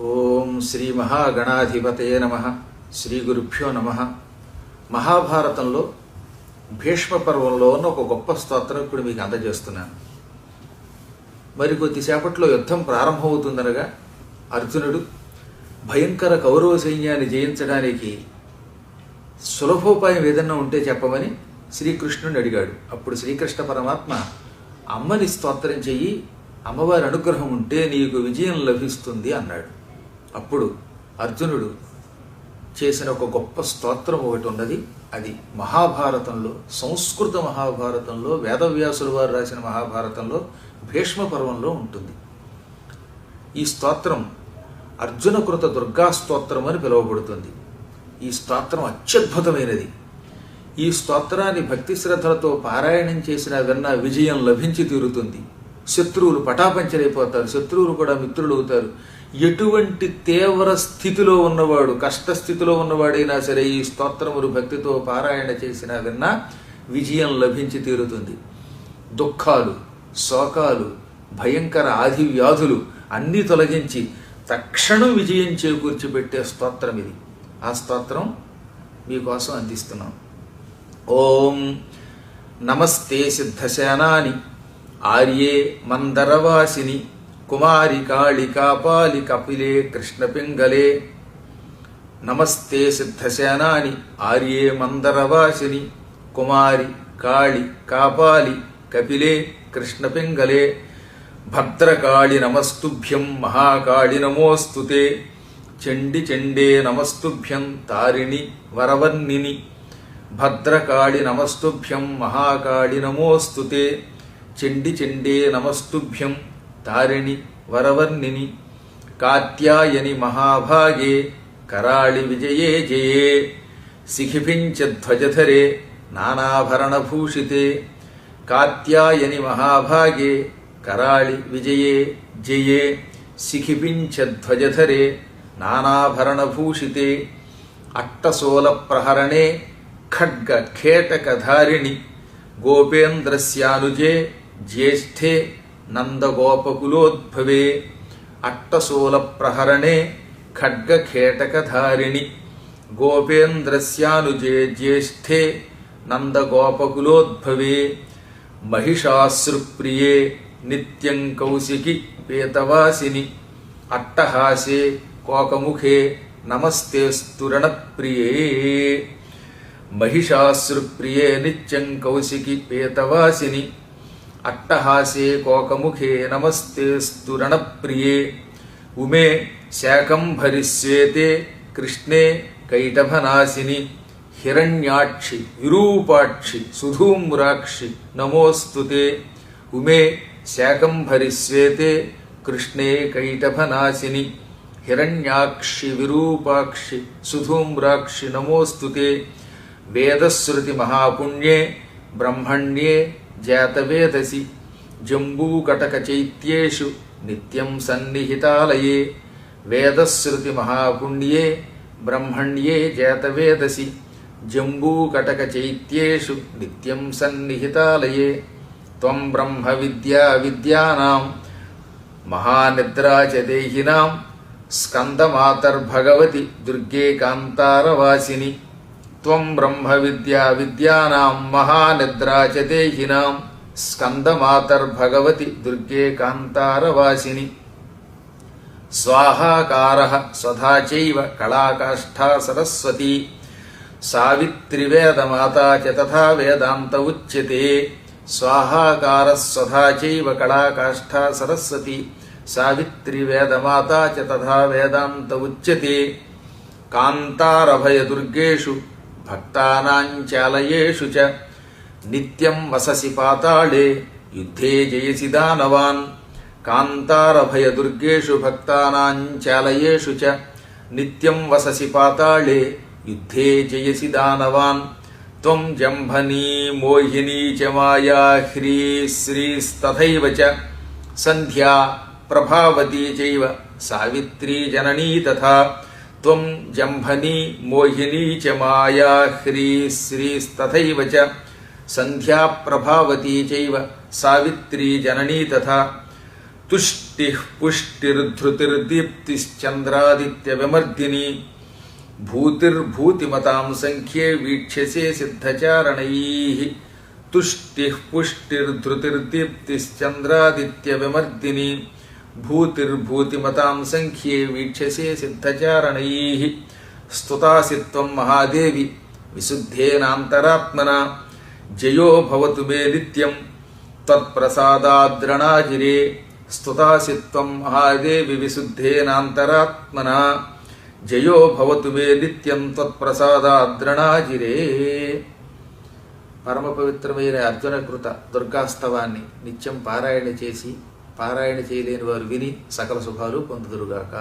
ఓం శ్రీ మహాగణాధిపతయ నమ. శ్రీ గురుభ్యో నమ. మహాభారతంలో భీష్మ పర్వంలో ఉన్న ఒక గొప్ప స్తోత్రం ఇప్పుడు మీకు అందజేస్తున్నాను. మరి కొద్దిసేపట్లో యుద్ధం ప్రారంభమవుతుందనగా అర్జునుడు భయంకర కౌరవ సైన్యాన్ని జయించడానికి సులభోపాయం ఏదన్నా ఉంటే చెప్పమని శ్రీకృష్ణుని అడిగాడు. అప్పుడు శ్రీకృష్ణ పరమాత్మ అమ్మని స్తోత్రం చెయ్యి అమ్మవారి అనుగ్రహం ఉంటే నీకు విజయం లభిస్తుంది అన్నాడు. అప్పుడు అర్జునుడు చేసిన ఒక గొప్ప స్తోత్రం ఒకటి ఉన్నది. అది మహాభారతంలో సంస్కృత మహాభారతంలో వేదవ్యాసుల వారు రాసిన మహాభారతంలో భీష్మ పర్వంలో ఉంటుంది. ఈ స్తోత్రం అర్జునకృత దుర్గా స్తోత్రం అని పిలువబడుతుంది. ఈ స్తోత్రం అత్యద్భుతమైనది. ఈ స్తోత్రాన్ని భక్తి శ్రద్ధలతో పారాయణం చేసిన విన్నా విజయం లభించి తీరుతుంది. శత్రువులు పటాపంచలైపోతారు. శత్రువులు కూడా మిత్రులు అవుతారు ఎటువంటి తీవ్ర స్థితిలో ఉన్నవాడు కష్టస్థితిలో ఉన్నవాడైనా సరే ఈ స్తోత్రములు భక్తితో పారాయణ చేసిన విన్నా విజయం లభించి తీరుతుంది. దుఃఖాలు శోకాలు భయంకర ఆది వ్యాధులు అన్నీ తొలగించి తక్షణం విజయం చేకూర్చిపెట్టే స్తోత్రం ఇది. ఆ స్తోత్రం మీకోసం అందిస్తున్నాం. ఓం నమస్తే సిద్ధసేనాని ఆర్యే మందరవాసిని. కుమారి కాళి కాపాలి కపిలే కృష్ణపింగళే నమస్తే సిద్ధసేనాని ఆర్యే మందరవాసిని. కుమారి కాళి కాపాలి కపిలే కృష్ణపింగళే భద్రకాళి నమస్తుభ్యం మహాకాళి నమోస్తుతే. చండి చండే నమస్తుభ్యం తారిణి వరవర్ణిని. భద్రకాళి నమస్తుభ్యం మహాకాళి నమోస్తుతే. చండి చండే నమస్తుభ్యం తారిణి వరవర్ణిని కాత్యాయని మహాభాగే కరాళి విజయే జయే శిఖిపించ ధ్వజధరే నానాభరణభూషితే కాత్యాయని మహాభాగే కరాళి విజయే జయే శిఖిపించ ధ్వజధరే నానాభరణభూషితే అట్టసోల ప్రహరణే ఖడ్గ ఖేటకధారిణి గోపేంద్రస్యానుజే జ్యేష్ఠే నందగోపకులోద్భవే అట్టశూల ప్రహరణే ఖడ్గఖేటకధారిణి గోపేంద్రస్యానుజే జ్యేష్ఠే నందగోపకులోద్భవే మహిషాశ్రుప్రియే నిత్యం కౌశికి పేతవాసిని అట్టహాసే కోకముఖే నమస్తే స్తురణప్రియే మహిషాశ్రుప్రియే నిత్యం కౌశికి పేతవాసిని అట్టహాసే కోకముఖే నమస్తే స్తురణప్రియే. ఉమే శాకంభరిశ్వేతే కృష్ణే కైటభనాశిని. హిరణ్యాక్షి విరూపాక్షి సుధూమ్రాక్షి నమోస్తుతే. ఉమే శాకంభరిశ్వేతే కృష్ణే కైటభనాశిని. హిరణ్యాక్షి విరూపాక్షి సుధూమ్రాక్షి నమోస్తుతే. వేదశ్రుతి మహాపుణ్యే బ్రహ్మణ్యే జాతవేదసి జంబూకటక చైత్యేషు నిత్యం సన్నిహితాలయే వేదశ్రుతి మహాపుణ్యే బ్రహ్మణ్యే జాతవేదసి జంబూకటక చైత్యేషు నిత్యం సన్నిహితాలయే. త్వం బ్రహ్మ విద్యా విద్యానాం మహానిద్రా చ దేహినాం స్కందమాతర్భగవతి దుర్గే కాంతారవాసిని త్వం బ్రహ్మ విద్యా విద్యానాం మహానిద్రా చ దేహినాం స్కందమాతర్భగవతి దుర్గే కాంతారవాసిని. స్వాహాకార స్వధా చైవ కళాకాష్ఠా సరస్వతి. సావిత్రివేదమాతా చ తథా వేదాంత ఉచ్యతే. స్వాహాకార స్వధా చైవ కళాకాష్ఠా సరస్వతి. సావిత్రివేదమాతా చ తథా వేదాంత ఉచ్యతే. కాంతారభయ దుర్గేషు भक्तानाञ्चालयेषु च। नित्यं वससि पाताले, युद्धे जयसि दानवान्। कान्तारभयदुर्गेषु भक्तानाञ्चालयेषु च। नित्यं वससि पाताले, युद्धे जयसि दानवान्। त्वं जम्भनी, मोहिनी च माया, ह्री श्रीस्तथैव च। सन्ध्या प्रभावती चैव सावित्री जननी तथा त्वं मोहिनी च माया ह्री श्रीस्तथैव च। सन्ध्याप्रभावती चैव सावित्री जननी तथा। तुष्टि पुष्टिर्धृतिर्दीप्तिश्चन्द्रादित्यविमर्दिनी। भूतिर्भूतिमतां संख्ये वीक्ष्यसे सिद्धचारणैः। तुष्टि पुष्टिर्धृतिर्दीप्तिश्चन्द्रादित्यविमर्दिनी। భూతిర్భూతిమతాం సంఖ్యే వీక్షసే సిద్ధచారణై. స్తుతాసి త్వం మహాదేవి విశుద్ధేనాంతరాత్మన. జయో భవతు మే నిత్యం. తత్ప్రసాదాద్రణాజిరే. స్తుతాసి త్వం మహాదేవి విశుద్ధేనాంతరాత్మన. జయో భవతు మే నిత్యం త్వత్ప్రసాదాద్రణాజిరే పరమ పవిత్రమైన అర్జున కృత దుర్గాస్తవాన్ని నిత్యం పారాయణ చేసి పారాయణ చేయలేని వారు విని సకల శుభాలు పొందుదురుగాక.